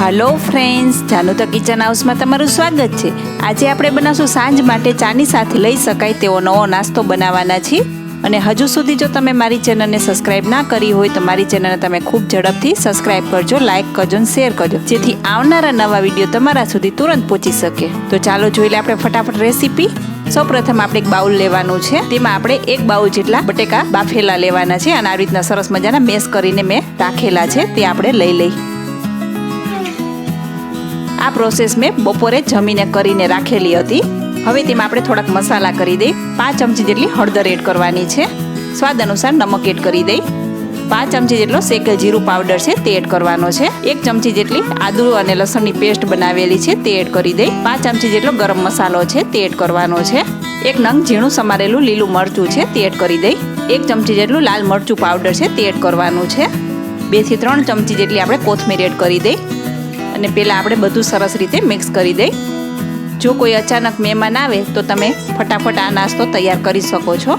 Hello friends Janu તો kitchen હાઉસમાં તમારું સ્વાગત છે. આજે આપણે બનાવશું સાંજ માટે ચાની સાથે લઈ શકાય તેવો નવો નાસ્તો બનાવવાના છીએ. અને હજુ સુધી જો તમે મારી ચેનલને સબસ્ક્રાઇબ ના કરી હોય તો મારી ચેનલને તમે ખૂબ ઝડપથી સબસ્ક્રાઇબ કરજો લાઇક કરજો અને શેર કરજો. જેથી આવનારા નવા વીડિયો તમારા સુધી તુરંત પહોંચી શકે. તો ચાલો જોઈ લે આપણે ફટાફટ રેસીપી સૌ પ્રથમ આપણે એક બાઉલ લેવાનું છે. તેમાં આપણે એક બાઉલ જેટલા બટેકા બાફેલા લેવાના છે. અને આવી રીતના સરસ મજાના મેસ કરીને મેં રાખેલા છે. તે આપણે લઈ લઈ આ પ્રોસેસ મેં બપોરે જમીને કરીને રાખેલી હતી. હવે તેમાં આપણે થોડાક મસાલા કરી દઈ. પાંચ ચમચી જેટલી હળદર એડ કરવાની છે. સ્વાદ અનુસાર નમક એડ કરી દઈ. પાંચ ચમચી જેટલો શેકેલ જીરું પાવડર છે તે એડ કરવાનો છે. એક ચમચી જેટલી આદુ અને લસણની પેસ્ટ બનાવેલી છે તે એડ કરી દઈ. પાંચ ચમચી જેટલો ગરમ મસાલો છે તે એડ કરવાનો છે. એક નંગ ઝીણું સમારેલું લીલું મરચું છે તે એડ કરી દઈ. એક ચમચી જેટલું લાલ મરચું પાવડર છે તે એડ કરવાનું છે. બેથી ત્રણ ચમચી જેટલી આપણે કોથમીર એડ કરી દઈ. અને પહેલાં આપણે બધું સરસ રીતે મિક્સ કરી દઈ. જો કોઈ અચાનક મહેમાન આવે, તો તમે ફટાફટ આ નાસ્તો તૈયાર કરી શકો છો.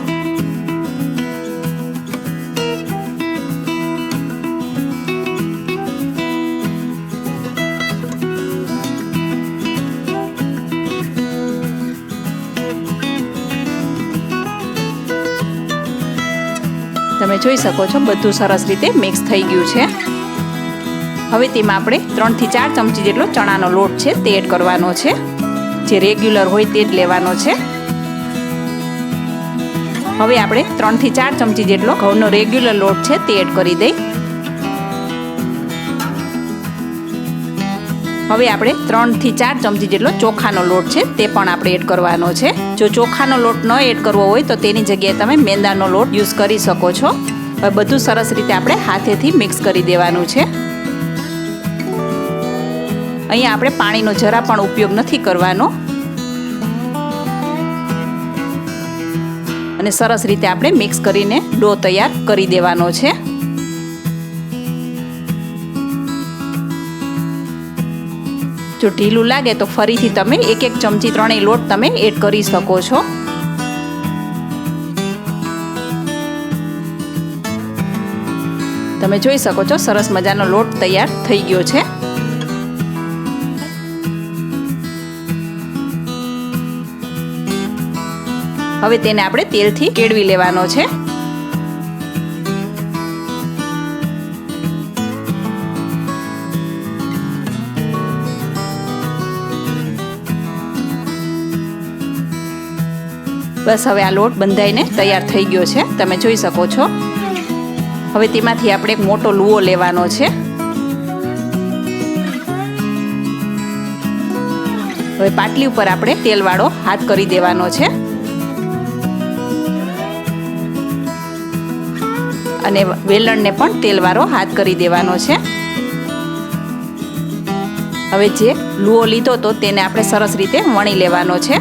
તમે જોઈ શકો છો, બધું સરસ રીતે મિક્સ થઈ ગયું છે. હવે તેમાં આપણે ત્રણથી ચાર ચમચી જેટલો ચણાનો લોટ છે, તે એડ કરવાનો છે. જે રેગ્યુલર હોય તે જ લેવાનો છે. હવે આપણે ત્રણથી ચાર ચમચી જેટલો ઘઉંનો રેગ્યુલર લોટ છે, તે એડ કરી દઈ. હવે આપણે ત્રણથી ચાર ચમચી જેટલો ચોખાનો લોટ છે, તે પણ આપણે એડ કરવાનો છે. જો ચોખાનો લોટ ન એડ કરવો હોય, તો તેની જગ્યાએ તમે મેંદાનો લોટ યુઝ કરી શકો છો. હવે બધું સરસ રીતે આપણે હાથેથી મિક્સ કરી દેવાનું છે. અહીંયા આપણે પાણીનો જરા પણ ઉપયોગ નથી કરવાનો. અને સરસ રીતે આપણે મિક્સ કરીને ડો તૈયાર કરી દેવાનો છે. જો ઢીલું લાગે તો ફરીથી તમે એક એક ચમચી ત્રણેય લોટ તમે એડ કરી શકો છો. તમે જોઈ શકો છો સરસ મજાનો લોટ તૈયાર થઈ ગયો છે. હવે તેને આપણે તેલથી કેળવી લેવાનો છે. બસ હવે આ લોટ બંધાઈને તૈયાર થઈ ગયો છે. તમે જોઈ શકો છો. હવે તેમાંથી આપણે એક મોટો લુઓ લેવાનો છે. હવે પાટલી ઉપર આપણે તેલવાળો હાથ કરી દેવાનો છે. અને વેલણને પણ તેલવાળો હાથ કરી દેવાનો છે. હવે જે લુઓ લીધો તો તેને આપણે સરસ રીતે વણી લેવાનો છે.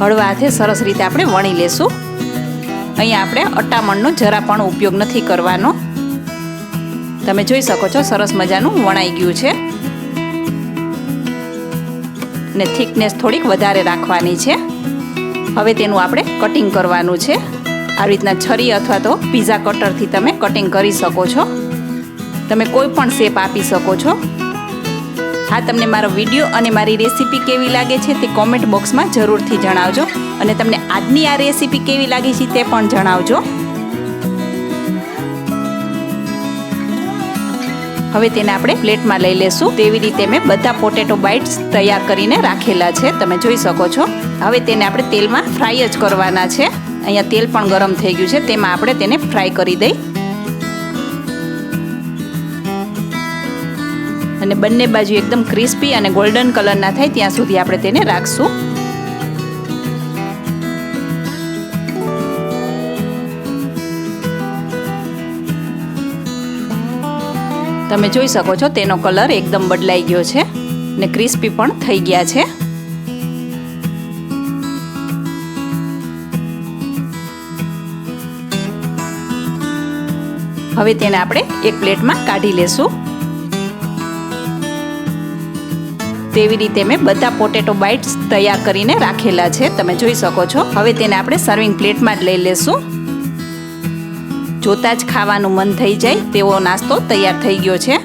હળવા હાથે સરસ રીતે આપણે વણી લેશું. અહીંયા આપણે અટામણનો જરા પણ ઉપયોગ નથી કરવાનો. તમે જોઈ શકો છો સરસ મજાનું વણાઈ ગયું છે. ને થિકનેસ થોડીક વધારે રાખવાની છે. હવે તેનું આપણે કટિંગ કરવાનું છે. આવી રીતના છરી અથવા તો પીઝા કટરથી તમે કટિંગ કરી શકો છો. તમે કોઈ પણ શેપ આપી શકો છો. હા, તમને મારો વીડિયો અને મારી રેસીપી કેવી લાગે છે તે કોમેન્ટ બોક્સમાં જરૂરથી જણાવજો અને તમને આજની આ રેસીપી કેવી લાગી છે તે પણ જણાવજો. હવે તેને આપણે પ્લેટમાં લઈ લેશું. તેવી રીતે મેં બધા પોટેટો બાઇટ્સ તૈયાર કરીને રાખેલા છે. તમે જોઈ શકો છો. હવે તેને આપણે તેલમાં ફ્રાય જ કરવાના છે. અહીંયા તેલ પણ ગરમ થઈ ગયું છે, તેમાં આપણે તેને ફ્રાય કરી દઈ. અને બંને બાજુ એકદમ ક્રિસ્પી અને ગોલ્ડન કલરના થાય, ત્યાં સુધી આપણે તેને રાખશું. તમે જોઈ શકો છો, તેનો કલર એકદમ બદલાઈ ગયો છે ને ક્રિસ્પી પણ થઈ ગયા છે. હવે તેને આપણે એક પ્લેટમાં કાઢી લેશું. તેવી રીતે મેં બધા પોટેટો બાઇટ્સ તૈયાર કરીને રાખેલા છે, તમે જોઈ શકો છો. હવે તેને આપણે સર્વિંગ પ્લેટમાં જ લઈ લેશું. જોતાં જ ખાવાનું મન થઈ જાય, તેવો નાસ્તો તૈયાર થઈ ગયો છે.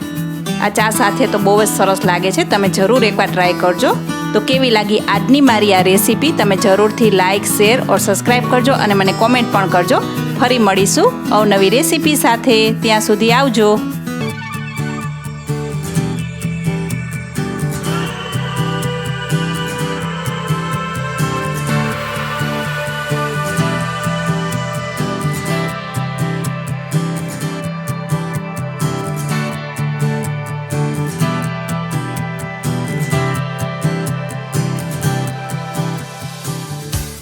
આ ચા સાથે તો બહુ જ સરસ લાગે છે, તમે જરૂર એકવાર ટ્રાય કરજો. તો કેવી લાગી આજની મારી આ રેસીપી તમે જરૂરથી લાઇક શેર ઓર સબસ્ક્રાઈબ કરજો અને મને કોમેન્ટ પણ કરજો. ફરી મળીશું અવનવી રેસીપી સાથે ત્યાં સુધી આવજો.